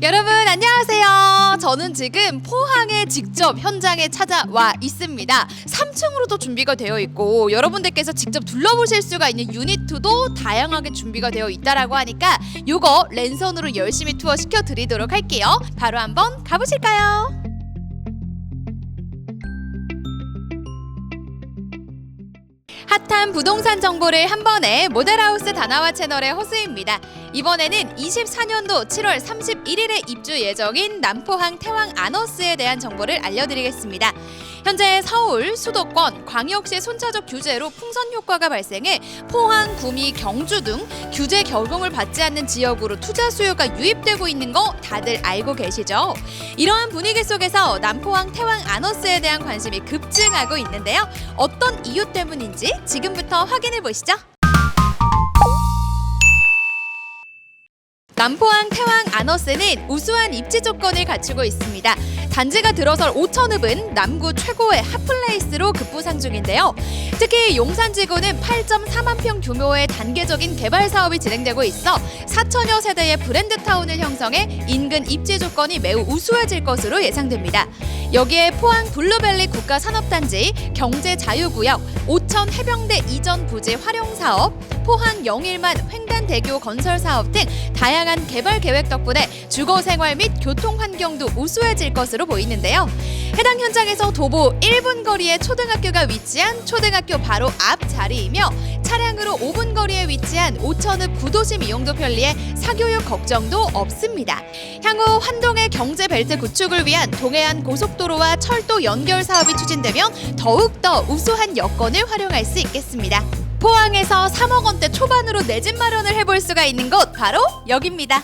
여러분 안녕하세요. 저는 지금 포항에 직접 현장에 찾아와 있습니다. 3층으로도 준비가 되어 있고 여러분들께서 직접 둘러보실 수가 있는 유니트도 다양하게 준비가 되어 있다라고 하니까 요거 랜선으로 열심히 투어 시켜 드리도록 할게요. 바로 한번 가보실까요? 핫한 부동산 정보를 한 번에 모델하우스 다나와 채널의 허수입니다. 이번에는 24년도 7월 31일에 입주 예정인 남포항 태왕 아너스에 대한 정보를 알려드리겠습니다. 현재 서울, 수도권, 광역시 손차적 규제로 풍선 효과가 발생해 포항, 구미, 경주 등 규제 적용을 받지 않는 지역으로 투자 수요가 유입되고 있는 거 다들 알고 계시죠? 이러한 분위기 속에서 남포항 태왕 아너스에 대한 관심이 급증하고 있는데요. 어떤 이유 때문인지 지금부터 확인해 보시죠. 남포항 태왕 아너스는 우수한 입지 조건을 갖추고 있습니다. 단지가 들어설 5천읍은 남구 최고의 핫플레이스로 급부상 중인데요. 특히 용산지구는 8.4만 평 규모의 단계적인 개발 사업이 진행되고 있어 4천여 세대의 브랜드 타운을 형성해 인근 입지 조건이 매우 우수해질 것으로 예상됩니다. 여기에 포항 블루벨리 국가산업단지, 경제자유구역, 오천 해병대 이전 부지 활용 사업, 포항 영일만 횡단대교 건설 사업 등 다양한 개발 계획 덕분에 주거 생활 및 교통 환경도 우수해질 것으로 보이는데요. 해당 현장에서 도보 1분 거리에 초등학교가 위치한 초등학교 바로 앞 자리이며 차량으로 5분 거리에 위치한 오천읍 구도심 이용도 편리해 사교육 걱정도 없습니다. 향후 환동의 경제 벨트 구축을 위한 동해안 고속도로와 철도 연결 사업이 추진되면 더욱더 우수한 여건을 활용할 수 있겠습니다. 포항에서 3억 원대 초반으로 내 집 마련을 해볼 수가 있는 곳 바로 여기입니다.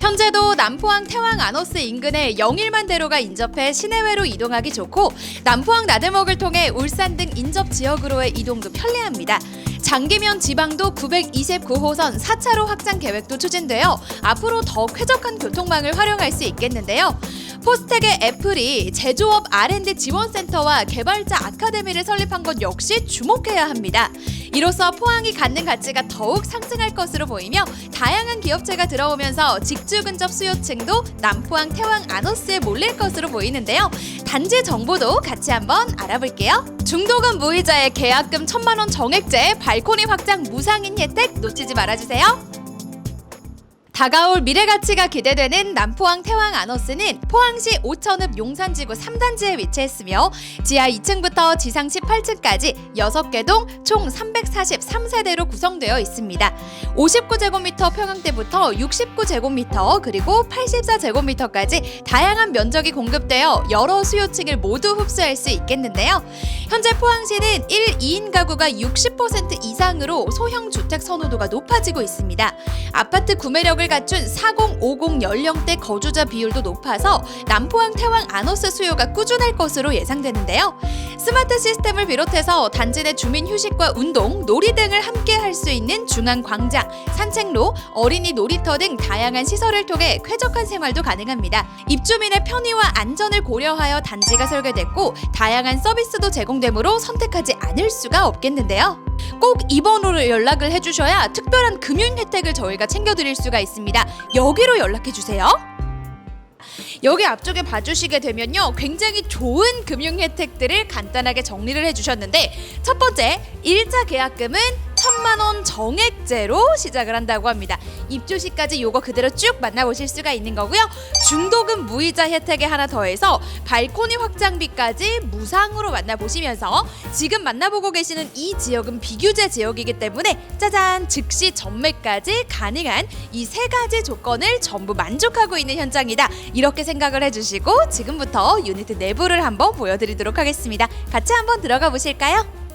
현재도 남포항 태왕 아너스 인근에 영일만 대로가 인접해 시내외로 이동하기 좋고 남포항 나들목을 통해 울산 등 인접 지역으로의 이동도 편리합니다. 장기면 지방도 929호선 4차로 확장 계획도 추진되어 앞으로 더 쾌적한 교통망을 활용할 수 있겠는데요. 포스텍의 애플이 제조업 R&D 지원센터와 개발자 아카데미를 설립한 것 역시 주목해야 합니다. 이로써 포항이 갖는 가치가 더욱 상승할 것으로 보이며 다양한 기업체가 들어오면서 직주 근접 수요층도 남포항 태왕 아너스에 몰릴 것으로 보이는데요. 단지 정보도 같이 한번 알아볼게요. 중도금 무이자의 계약금 천만 원 정액제, 발코니 확장 무상인 혜택 놓치지 말아주세요. 다가올 미래 가치가 기대되는 남포항 태왕 아너스는 포항시 오천읍 용산지구 3단지에 위치했으며 지하 2층부터 지상 18층까지 6개 동 총 343세대로 구성되어 있습니다. 59제곱미터 평형대부터 69제곱미터 그리고 84제곱미터까지 다양한 면적이 공급되어 여러 수요층을 모두 흡수할 수 있겠는데요. 현재 포항시는 1, 2인 가구가 60% 이상으로 소형 주택 선호도가 높아지고 있습니다. 아파트 구매력을 갖춘 4050 연령대 거주자 비율도 높아서 남포항 태왕 아너스 수요가 꾸준할 것으로 예상되는데요. 스마트 시스템을 비롯해서 단지 내 주민 휴식과 운동, 놀이 등을 함께 할 수 있는 중앙 광장, 산책로, 어린이 놀이터 등 다양한 시설을 통해 쾌적한 생활도 가능합니다. 입주민의 편의와 안전을 고려하여 단지가 설계됐고 다양한 서비스도 제공되므로 선택하지 않을 수가 없겠는데요. 꼭이 번호로 연락을 해주셔야 특별한 금융 혜택을 저희가 챙겨드릴 수가 있습니다. 여기로 연락해 주세요. 여기 앞쪽에 봐주시게 되면요 굉장히 좋은 금융 혜택들을 간단하게 정리를 해주셨는데 첫 번째 일자 계약금은 천만 원 정액제로 시작을 한다고 합니다. 입주 시까지 요거 그대로 쭉 만나보실 수가 있는 거고요. 중도금 무이자 혜택에 하나 더해서 발코니 확장비까지 무상으로 만나보시면서 지금 만나보고 계시는 이 지역은 비규제 지역이기 때문에 짜잔 즉시 전매까지 가능한 이 세 가지 조건을 전부 만족하고 있는 현장이다. 이렇게 생각을 해주시고 지금부터 유니트 내부를 한번 보여드리도록 하겠습니다. 같이 한번 들어가 보실까요?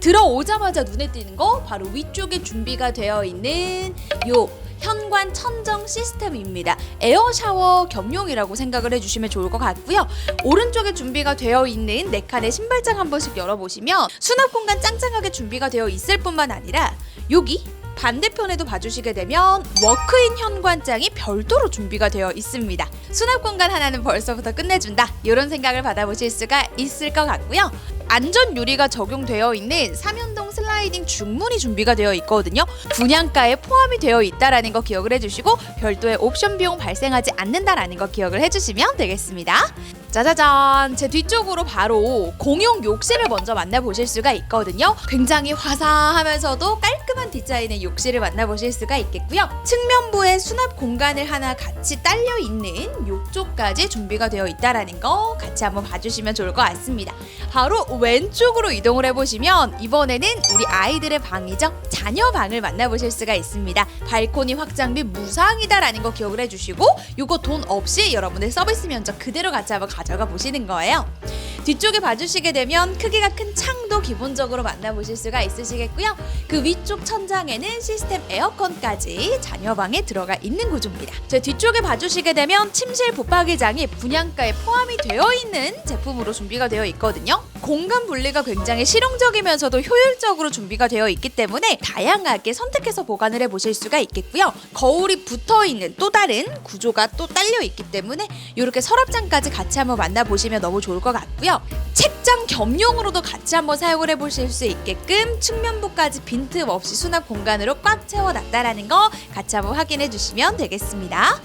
들어오자마자 눈에 띄는 거 바로 위쪽에 준비가 되어 있는 요 현관 천정 시스템입니다. 에어 샤워 겸용이라고 생각을 해주시면 좋을 것 같고요. 오른쪽에 준비가 되어 있는 네 칸의 신발장 한 번씩 열어보시면 수납 공간 짱짱하게 준비가 되어 있을 뿐만 아니라 여기 반대편에도 봐주시게 되면 워크인 현관장이 별도로 준비가 되어 있습니다. 수납 공간 하나는 벌써부터 끝내준다. 이런 생각을 받아보실 수가 있을 것 같고요. 안전 유리가 적용되어 있는 삼연동 슬라이딩 중문이 준비가 되어 있거든요. 분양가에 포함이 되어 있다라는 거 기억을 해주시고 별도의 옵션 비용 발생하지 않는다라는 거 기억을 해주시면 되겠습니다. 짜자잔. 제 뒤쪽으로 바로 공용 욕실을 먼저 만나보실 수가 있거든요. 굉장히 화사하면서도 깔끔한 디자인의 욕실을 만나보실 수가 있겠고요. 측면부에 수납 공간을 하나 같이 딸려 있는 욕조까지 준비가 되어 있다라는 거 같이 한번 봐주시면 좋을 것 같습니다. 바로 왼쪽으로 이동을 해보시면 이번에는 우리 아이들의 방이죠? 자녀 방을 만나보실 수가 있습니다. 발코니 확장 및 무상이다라는 거 기억을 해주시고 이거 돈 없이 여러분들 서비스 면적 그대로 같이 한번 가 져가 보시는 거예요. 뒤쪽에 봐주시게 되면 크기가 큰 창도 기본적으로 만나보실 수가 있으시겠고요. 그 위쪽 천장에는 시스템 에어컨까지 자녀방에 들어가 있는 구조입니다. 제 뒤쪽에 봐주시게 되면 침실 붙박이장이 분양가에 포함이 되어 있는 제품으로 준비가 되어 있거든요. 공간 분리가 굉장히 실용적이면서도 효율적으로 준비가 되어 있기 때문에 다양하게 선택해서 보관을 해 보실 수가 있겠고요. 거울이 붙어 있는 또 다른 구조가 또 딸려 있기 때문에 이렇게 서랍장까지 같이 한번 만나보시면 너무 좋을 것 같 고요. 책장 겸용으로도 같이 한번 사용을 해보실 수 있게끔 측면부까지 빈틈 없이 수납 공간으로 꽉 채워놨다라는 거 같이 한번 확인해 주시면 되겠습니다.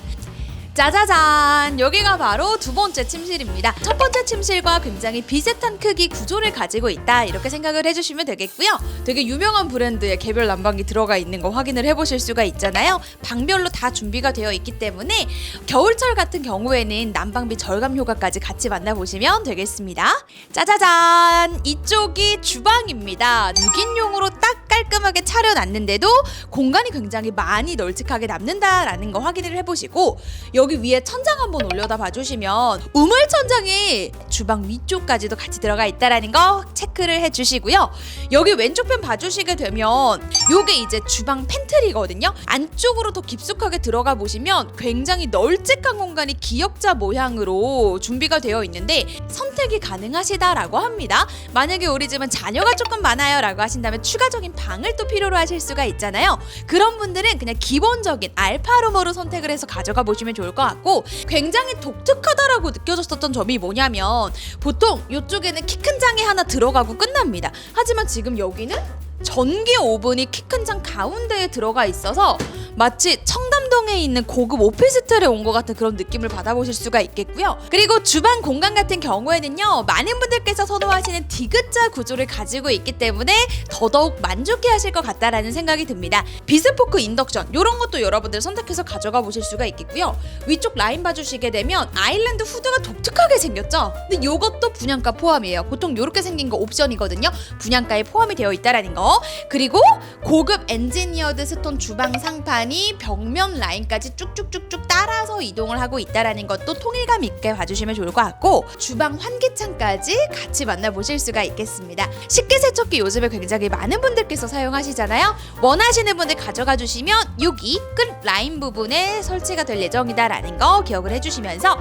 짜자잔! 여기가 바로 두 번째 침실입니다. 첫 번째 침실과 굉장히 비슷한 크기 구조를 가지고 있다. 이렇게 생각을 해주시면 되겠고요. 되게 유명한 브랜드의 개별 난방기 들어가 있는 거 확인을 해보실 수가 있잖아요. 방별로 다 준비가 되어 있기 때문에 겨울철 같은 경우에는 난방비 절감 효과까지 같이 만나보시면 되겠습니다. 짜자잔! 이쪽이 주방입니다. 6인용으로 딱 깔끔하게 차려놨는데도 공간이 굉장히 많이 널찍하게 남는다라는 거 확인을 해보시고 여기 위에 천장 한번 올려다 봐주시면 우물 천장이 주방 위쪽까지도 같이 들어가 있다라는 거 체크를 해주시고요. 여기 왼쪽 편 봐주시게 되면 요게 이제 주방 팬트리거든요. 안쪽으로 더 깊숙하게 들어가 보시면 굉장히 널찍한 공간이 기역자 모양으로 준비가 되어 있는데 선택이 가능하시다라고 합니다. 만약에 우리 집은 자녀가 조금 많아요라고 하신다면 추가적인 방을 또 필요로 하실 수가 있잖아요. 그런 분들은 그냥 기본적인 알파룸으로 선택을 해서 가져가 보시면 좋을 것 같고 굉장히 독특하다라고 느껴졌었던 점이 뭐냐면 보통 이쪽에는 키 큰 장이 하나 들어가고 끝납니다. 하지만 지금 여기는 전기 오븐이 키 큰 장 가운데에 들어가 있어서 마치 청담 동에 있는 고급 오피스텔에 온 것 같은 그런 느낌을 받아보실 수가 있겠고요. 그리고 주방 공간 같은 경우에는요, 많은 분들께서 선호하시는 디귿자 구조를 가지고 있기 때문에 더더욱 만족해 하실 것 같다라는 생각이 듭니다. 비스포크 인덕션 이런 것도 여러분들 선택해서 가져가 보실 수가 있겠고요. 위쪽 라인 봐주시게 되면 아일랜드 후드가 독특하게 생겼죠. 근데 이것도 분양가 포함이에요. 보통 이렇게 생긴 거 옵션이거든요. 분양가에 포함이 되어 있다라는 거. 그리고 고급 엔지니어드 스톤 주방 상판이 벽면 라인까지 쭉쭉쭉쭉 따라서 이동을 하고 있다라는 것도 통일감 있게 봐주시면 좋을 것 같고 주방 환기창까지 같이 만나보실 수가 있겠습니다. 식기 세척기 요즘에 굉장히 많은 분들께서 사용하시잖아요. 원하시는 분들 가져가 주시면 여기 끝 라인 부분에 설치가 될 예정이다라는 거 기억을 해주시면서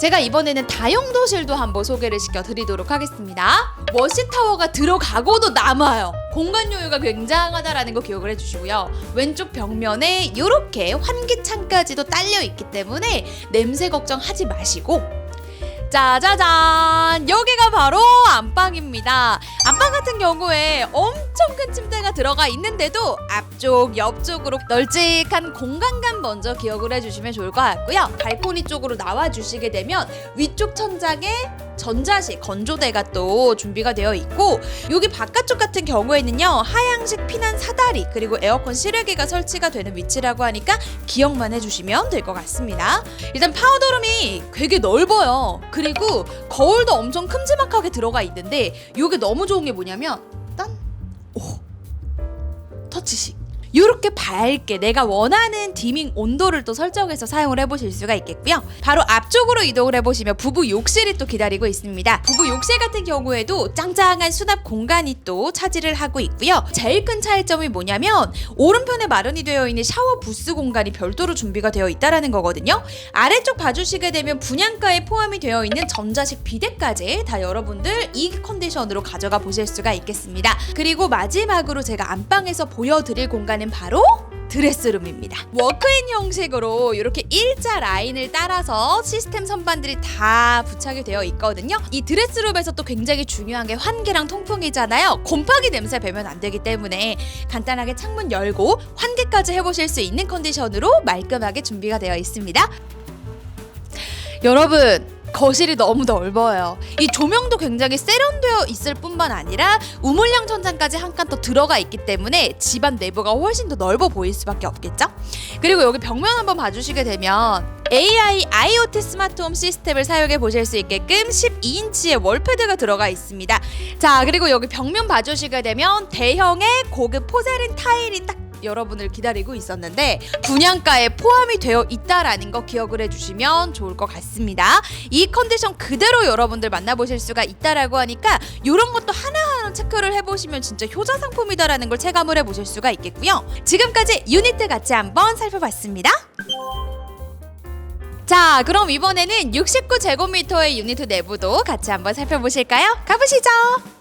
제가 이번에는 다용도실도 한번 소개를 시켜드리도록 하겠습니다. 워시타워가 들어가고도 남아요. 공간 요유가 굉장하다라는 거 기억을 해주시고요. 왼쪽 벽면에 이렇게 환기창까지도 딸려 있기 때문에 냄새 걱정하지 마시고 짜자잔 여기가 바로 안방입니다 안방 같은 경우에 엄청 큰 침대가 들어가 있는데도 앞쪽 옆쪽으로 널찍한 공간감 먼저 기억을 해주시면 좋을 것 같고요. 발코니 쪽으로 나와 주시게 되면 위쪽 천장에 전자식 건조대가 또 준비가 되어 있고 여기 바깥쪽 같은 경우에는요 하향식 피난 사다리 그리고 에어컨 실외기가 설치가 되는 위치라고 하니까 기억만 해주시면 될 것 같습니다. 일단 파우더룸이 되게 넓어요. 그리고 거울도 엄청 큼지막하게 들어가 있는데 이게 너무 좋은 게 뭐냐면 딴 오, 터치식 이렇게 밝게 내가 원하는 디밍 온도를 또 설정해서 사용을 해보실 수가 있겠고요. 바로 앞쪽으로 이동을 해보시면 부부 욕실이 또 기다리고 있습니다. 부부 욕실 같은 경우에도 짱짱한 수납 공간이 또 차지를 하고 있고요. 제일 큰 차이점이 뭐냐면 오른편에 마련이 되어 있는 샤워 부스 공간이 별도로 준비가 되어 있다라는 거거든요. 아래쪽 봐주시게 되면 분양가에 포함이 되어 있는 전자식 비데까지 다 여러분들 이 컨디션으로 가져가 보실 수가 있겠습니다. 그리고 마지막으로 제가 안방에서 보여드릴 공간 공간은 바로 드레스룸입니다. 워크인 형식으로 이렇게 일자 라인을 따라서 시스템 선반들이 다 부착이 되어 있거든요. 이 드레스룸에서 또 굉장히 중요한 게 환기랑 통풍이잖아요. 곰팡이 냄새 배면 안 되기 때문에 간단하게 창문 열고 환기까지 해보실 수 있는 컨디션으로 말끔하게 준비가 되어 있습니다. 여러분 거실이 너무 넓어요. 이 조명도 굉장히 세련되어 있을 뿐만 아니라 우물형 천장까지 한 칸 더 들어가 있기 때문에 집안 내부가 훨씬 더 넓어 보일 수밖에 없겠죠? 그리고 여기 벽면 한번 봐주시게 되면 AI IoT 스마트홈 시스템을 사용해 보실 수 있게끔 12인치의 월패드가 들어가 있습니다. 자 그리고 여기 벽면 봐주시게 되면 대형의 고급 포세린 타일이 딱 여러분을 기다리고 있었는데 분양가에 포함이 되어 있다라는 거 기억을 해주시면 좋을 것 같습니다. 이 컨디션 그대로 여러분들 만나보실 수가 있다라고 하니까 이런 것도 하나하나 체크를 해보시면 진짜 효자 상품이다라는 걸 체감을 해보실 수가 있겠고요. 지금까지 유니트 같이 한번 살펴봤습니다. 자, 그럼 이번에는 69제곱미터의 유니트 내부도 같이 한번 살펴보실까요? 가보시죠.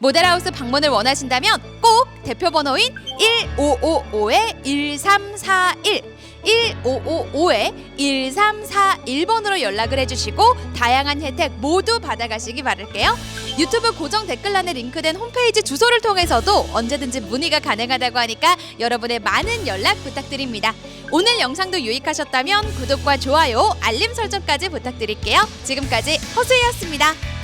모델하우스 방문을 원하신다면 꼭 대표 번호인 1555에 1341 1555에 1341번으로 연락을 해주시고 다양한 혜택 모두 받아가시기 바랄게요. 유튜브 고정 댓글란에 링크된 홈페이지 주소를 통해서도 언제든지 문의가 가능하다고 하니까 여러분의 많은 연락 부탁드립니다. 오늘 영상도 유익하셨다면 구독과 좋아요, 알림 설정까지 부탁드릴게요. 지금까지 허수희였습니다.